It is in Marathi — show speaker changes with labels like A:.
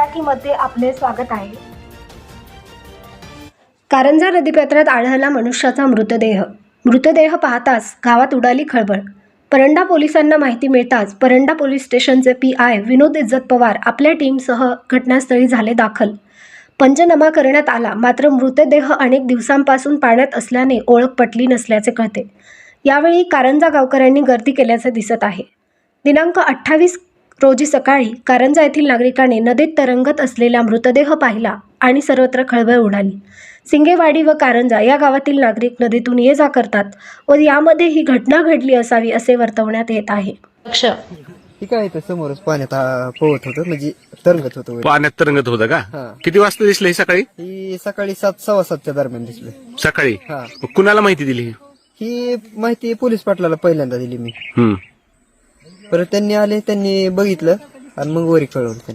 A: मराठीमध्ये आपले स्वागत आहे. कारंजा नदीपात्रात आढळला मनुष्याचा मृतदेह. मृतदेह पाहताच गावात उडाली खळबळ. परंडा पोलिसांना माहिती मिळताच परंडा पोलीस स्टेशनचे पी आय विनोद इज्जत पवार आपल्या टीमसह घटनास्थळी झाले दाखल. पंचनामा करण्यात आला मात्र मृतदेह अनेक दिवसांपासून पाण्यात असल्याने ओळख पटली नसल्याचे कळते. यावेळी कारंजा गावकऱ्यांनी गर्दी केल्याचे दिसत आहे. दिनांक अठ्ठावीस रोजी सकाळी कारंजा येथील नागरिकांनी नदीत तरंगत असलेला मृतदेह पाहिला आणि सर्वत्र खळबळ उडाली. सिंगेवाडी व कारंजा या गावातील नागरिक नदीतून ये जा करतात व यामध्ये ही घटना घडली असावी असे वर्तवण्यात येत आहे. लक्ष.
B: ही काय इथं समोरच पाण्यात आ, पोहत होतं म्हणजे तरंगत होतं.
C: पाण्यात तरंगत होतं का. किती वाजता दिसलं हे सकाळी?
B: ही सकाळी सात सव्वा सातच्या दरम्यान दिसले.
C: सकाळी?
B: हा.
C: मग कुणाला माहिती दिली? ही?
B: ही माहिती पोलीस पाटलाला पहिल्यांदा दिली मी.
C: हम्म.
B: परत त्यांनी आले त्यांनी बघितलं आणि मग वरी कळवलं त्यांनी.